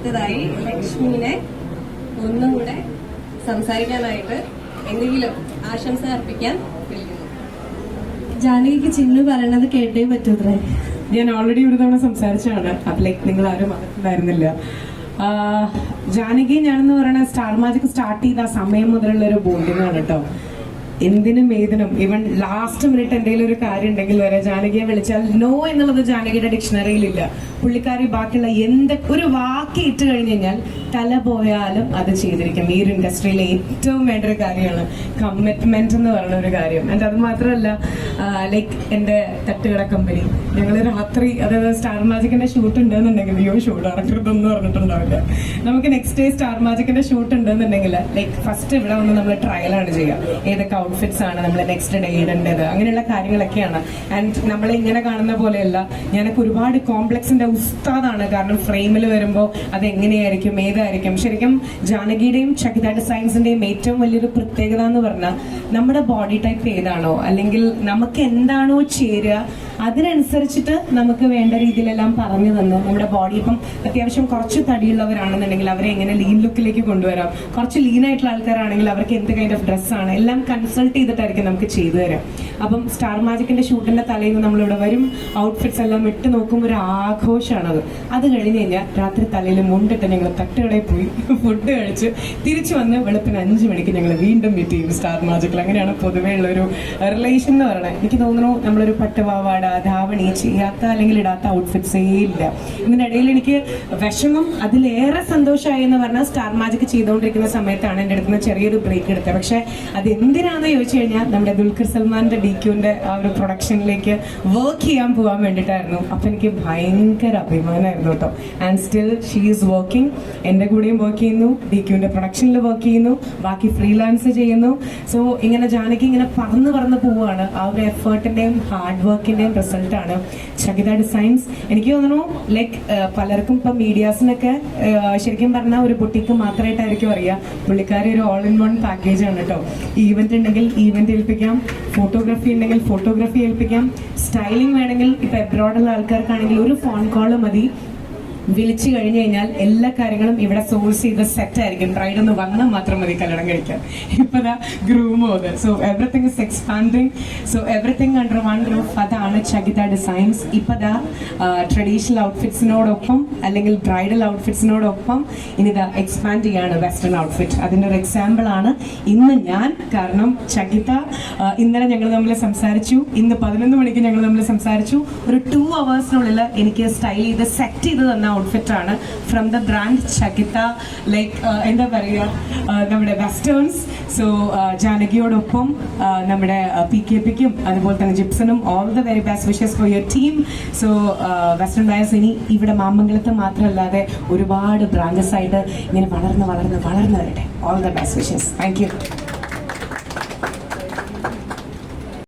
അടുത്തതായി ലക്ഷ്മിനെ ഒന്നും കൂടെ സംസാരിക്കാനായിട്ട് എന്തെങ്കിലും ആശംസ അർപ്പിക്കാൻ വിളിക്കുന്നു. ജാനകിക്ക് ചിന്നു പറയണത് കേട്ടേ പറ്റൂത്രേ. ഞാൻ ഓൾറെഡി ഒരു തവണ സംസാരിച്ചതാണ്. അപ്പൊ ലൈക്ക് നിങ്ങൾ ആരും അറിഞ്ഞിട്ടുണ്ടായിരുന്നില്ല ആഹ് ജാനകി ഞാനെന്ന് പറയുന്ന സ്റ്റാർ മാജിക് സ്റ്റാർട്ട് ചെയ്ത ആ സമയം മുതലുള്ള ഒരു ബോണ്ടിങ് ആണ് കേട്ടോ. എന്തിനും ഏതിനും ഇവൻ ലാസ്റ്റ് മിനിറ്റ് എന്തെങ്കിലും ഒരു കാര്യം ഉണ്ടെങ്കിൽ വരെ ജാനകിയെ വിളിച്ചാൽ നോ എന്നുള്ളത് ജാനകിയുടെ ഡിക്ഷണറിയിലില്ല. പുള്ളിക്കാരി ബാക്കിയുള്ള എന്ത് ഒരു വാക്ക് ഇട്ട് കഴിഞ്ഞ് കഴിഞ്ഞാൽ തല പോയാലും അത് ചെയ്തിരിക്കും. ഈ ഒരു ഇൻഡസ്ട്രിയിലെ ഏറ്റവും വേണ്ട ഒരു കാര്യമാണ് കമ്മിറ്റ്മെന്റ് എന്ന് പറയുന്ന ഒരു കാര്യം. എന്റെ അത് മാത്രമല്ല ലൈക്ക് എന്റെ തട്ടുകട കമ്പനി ഞങ്ങൾ രാത്രി അതായത് സ്റ്റാർ മാജിക്കിന്റെ ഷൂട്ട് ഉണ്ടെന്നുണ്ടെങ്കിൽ അയ്യോ ഷൂട്ട് നടക്കരുതെന്ന് പറഞ്ഞിട്ടുണ്ടാവില്ല. നമുക്ക് നെക്സ്റ്റ് ഡേ സ്റ്റാർ മാജിക്കിന്റെ ഷൂട്ട് ഉണ്ടെന്നുണ്ടെങ്കിൽ ലൈക്ക് ഫസ്റ്റ് ഇവിടെ വന്ന് നമ്മൾ ആണ് ചെയ്യുക. ഏതൊക്കെ ഔട്ട്ഫിറ്റ്സ് ആണ് നമ്മൾ നെക്സ്റ്റ് ഡേ ഇടേണ്ടത്? അങ്ങനെയുള്ള കാര്യങ്ങളൊക്കെയാണ്. ആൻഡ് നമ്മൾ ഇങ്ങനെ കാണുന്ന പോലെയല്ല ഞാനൊക്കെ ഒരുപാട് കോംപ്ലക്സിന്റെ ഉസ്താദാണ്. കാരണം ഫ്രെയിമിൽ വരുമ്പോൾ അത് എങ്ങനെയായിരിക്കും ഏതായിരിക്കും? ശരിക്കും ജാനകിയുടെയും ചകിത സയൻസിന്റെയും ഏറ്റവും വലിയൊരു പ്രത്യേകത എന്ന് പറഞ്ഞാൽ നമ്മുടെ ബോഡി ടൈപ്പ് ഏതാണോ അല്ലെങ്കിൽ നമുക്ക് എന്താണോ ചേരുക അതിനനുസരിച്ചിട്ട് നമുക്ക് വേണ്ട രീതിയിലെല്ലാം പറഞ്ഞു തന്നു. നമ്മുടെ ബോഡി ഇപ്പം അത്യാവശ്യം കുറച്ച് തടിയുള്ളവരാണെന്നുണ്ടെങ്കിൽ അവരെ എങ്ങനെ ലീൻ ലുക്കിലേക്ക് കൊണ്ടുവരാം. കുറച്ച് ലീൻ ആയിട്ടുള്ള ആൾക്കാരാണെങ്കിൽ അവർക്ക് എന്ത് കൈൻഡ് ഓഫ് ഡ്രസ്സാണ് എല്ലാം കൺസൾട്ട് ചെയ്തിട്ടായിരിക്കും നമുക്ക് ചെയ്തു തരാം. അപ്പം സ്റ്റാർ മാജിക്കിന്റെ ഷൂട്ടിന്റെ തലേന്ന് നമ്മളിവിടെ വരും ഔട്ട്ഫിറ്റ്സ് എല്ലാം ഇട്ട് നോക്കുമ്പോൾ ഒരു ആഘോഷമാണത് അത് കഴിഞ്ഞ് കഴിഞ്ഞാൽ രാത്രി തലയിൽ മുണ്ടിട്ട് ഞങ്ങൾ തട്ടുകടയിൽ പോയി ഫുഡ് കഴിച്ച് തിരിച്ചു വന്ന് വെളുപ്പിന് അഞ്ച് മണിക്ക് ഞങ്ങൾ വീണ്ടും മീറ്റ് ചെയ്യും സ്റ്റാർ മാജിക്കിൽ അങ്ങനെയാണ് പൊതുവേ ഉള്ള ഒരു റിലേഷൻ എന്ന് പറയുന്നത് എനിക്ക് തോന്നുന്നു നമ്മളൊരു പട്ടുപാവാട ധാവണി ചെയ്യാത്ത അല്ലെങ്കിൽ ഇടാത്ത ഔട്ട്ഫിറ്റ്സേ ഇല്ല. ഇതിനിടയിൽ എനിക്ക് വിഷമം അതിലേറെ സന്തോഷമായി എന്ന് പറഞ്ഞാൽ സ്റ്റാർ മാജിക് ചെയ്തുകൊണ്ടിരിക്കുന്ന സമയത്താണ് എന്റെ അടുത്ത് നിന്ന് ചെറിയൊരു ബ്രേക്ക് എടുത്തത്. പക്ഷെ അത് എന്തിനാണെന്ന് ചോദിച്ചു കഴിഞ്ഞാൽ നമ്മുടെ ദുൽഖർ സൽമാന്റെ ഡി ക്യൂന്റെ ആ ഒരു പ്രൊഡക്ഷനിലേക്ക് വർക്ക് ചെയ്യാൻ പോകാൻ വേണ്ടിയിട്ടായിരുന്നു. അപ്പൊ എനിക്ക് ഭയങ്കര അഭിമാനമായിരുന്നു കേട്ടോ. And still she is working എന്റെ കൂടെയും വർക്ക് ചെയ്യുന്നു. ഡി ക്യൂന്റെ പ്രൊഡക്ഷനിൽ വർക്ക് ചെയ്യുന്നു. ബാക്കി ഫ്രീലാൻസ് ചെയ്യുന്നു. സോ ഇങ്ങനെ ജാനകി ഇങ്ങനെ പറന്ന് പറന്ന് പോവുകയാണ്. ആ ഒരു എഫേർട്ടിന്റെയും ഹാർഡ് വർക്കിന്റെയും റിസൾട്ടാണ് ചകിത ഡിസൈൻസ് എനിക്ക് തോന്നുന്നു ലൈക്ക് പലർക്കും ഇപ്പം മീഡിയാസിനൊക്കെ ശരിക്കും പറഞ്ഞാൽ ഒരു ബുട്ടിക്ക് മാത്രമായിട്ടായിരിക്കും അറിയാം. പുള്ളിക്കാരി ഒരു ഓൾ ഇൻ വൺ പാക്കേജ് ആണ് കേട്ടോ ഈവന്റ് ഉണ്ടെങ്കിൽ ഈവന്റ് ഏൽപ്പിക്കാം ഫോട്ടോഗ്രാഫി ഉണ്ടെങ്കിൽ ഫോട്ടോഗ്രാഫി ഏൽപ്പിക്കാം സ്റ്റൈലിംഗ് വേണമെങ്കിൽ ഇപ്പൊ എബ്രോഡുള്ള ആൾക്കാർക്കാണെങ്കിൽ ഒരു ഫോൺ കോൾ മതി. വിളിച്ചു കഴിഞ്ഞു കഴിഞ്ഞാൽ എല്ലാ കാര്യങ്ങളും ഇവിടെ സോഴ്സ് ചെയ്ത സെറ്റ് ആയിരിക്കും. ബ്രൈഡ് ഒന്ന് വന്നാൽ മാത്രം മതി കല്യാണം കഴിക്കാൻ. ഇപ്പതാ ഗ്രൂം അത് so everything is expanding so everything under one roof അതാണ് ചകിത ഡിസൈൻസ് ഇപ്പതാ ട്രഡീഷണൽ ഔട്ട്ഫിറ്റ്സിനോടൊപ്പം അല്ലെങ്കിൽ ബ്രൈഡൽ ഔട്ട്ഫിറ്റ്സിനോടൊപ്പം ഇനിതാ എക്സ്പാൻഡ് ചെയ്യാണ് വെസ്റ്റേൺ ഔട്ട്ഫിറ്റ് അതിന്റെ ഒരു എക്സാമ്പിൾ ആണ് ഇന്ന് ഞാൻ. കാരണം ചകിത ഇന്നലെ ഞങ്ങൾ തമ്മിൽ സംസാരിച്ചു. ഇന്ന് പതിനൊന്ന് മണിക്ക് ഞങ്ങൾ തമ്മിൽ സംസാരിച്ചു. ഒരു ടു അവേഴ്സിനുള്ളിൽ എനിക്ക് സ്റ്റൈൽ ചെയ്ത് സെറ്റ് ചെയ്ത് തന്ന ഔട്ട്ഫിറ്റ് ആണ്. From the brand Chakita like എന്താ പറയുക ആ, നമ്മുടെ വെസ്റ്റേൺസ് സോ ജാനകിയോടൊപ്പം നമ്മുടെ പി കെ പിക്കും അതുപോലെ തന്നെ ജിപ്സനും all the very best wishes for your team so western bias ഇനി ഇവിടെ മാമംഗലത്ത് മാത്രമല്ലാതെ ഒരുപാട് ബ്രാഞ്ചസ് ആയിട്ട് ഇങ്ങനെ വളർന്ന് വളർന്ന് വളർന്ന് വരട്ടെ. All the best wishes thank you